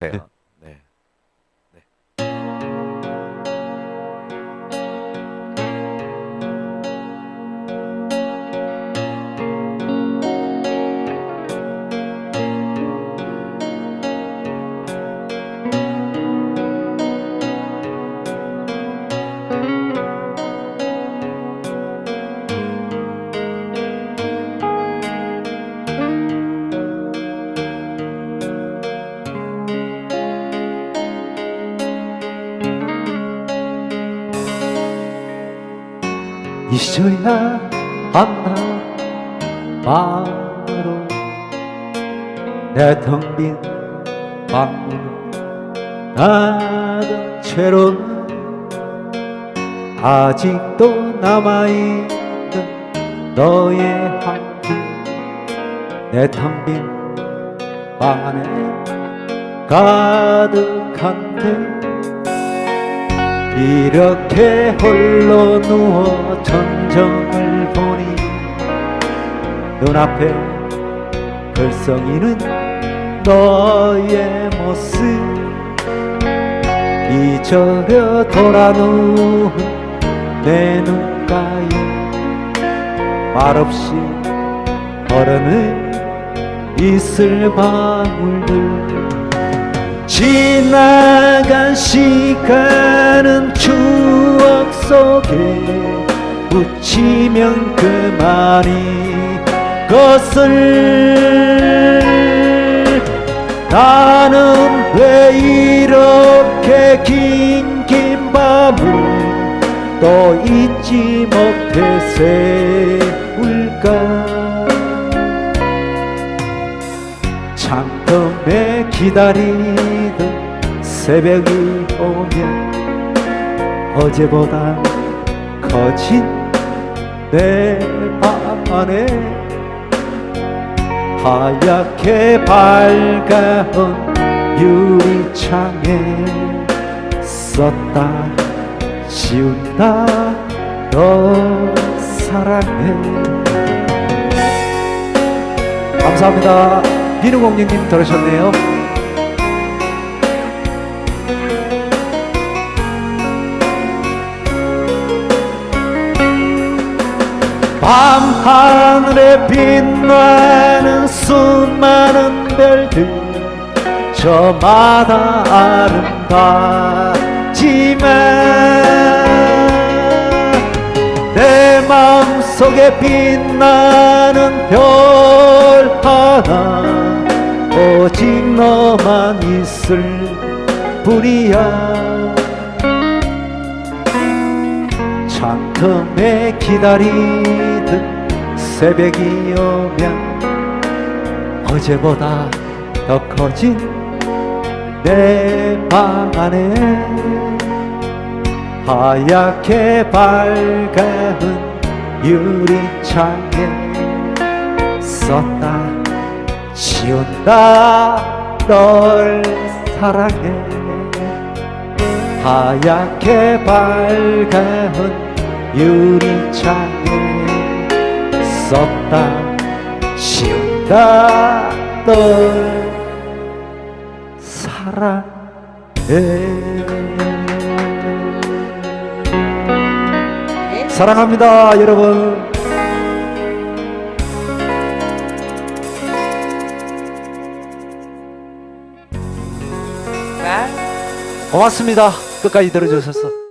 네. 네. 잊어야 한다 바로 내 텅 빈 방문을 닫은 채로 아직도 남아있는 너의 향기 내 텅 빈 방 안에 가득한데 이렇게 홀로 누워 전정을 보니 눈앞에 글썽이는 너의 모습. 잊어려 돌아 누운 내 눈가에 말없이 흐르는 이슬 방울들. 지나간 시간 은 추억 속에 묻히면 그만이 것을. 나는 왜 이렇게 긴 긴 밤을 또 잊지 못해 세울까? 창금에 기다리던 새벽이 오면 어제보다 커진 내방 안에 하얗게 밝아온 유리창에 썼다 지운다 너 사랑해 감사합니다. 비누공주님 들으셨네요. 밤하늘에 빛나는 수많은 별들 저마다 아름답지만 내 마음속에 빛나는 별 하나 오직 너만 있을 뿐이야. 창금에 기다리 듯 새벽이 오면 어제보다 더 커진 내 방 안에 하얗게 밝은 유리창에 썼다 지운다 널 사랑해. 하얗게 밝은 유리창에 썼다. 지운다. 널 사랑해. 사랑합니다 여러분. 고맙습니다. 끝까지 들어주셔서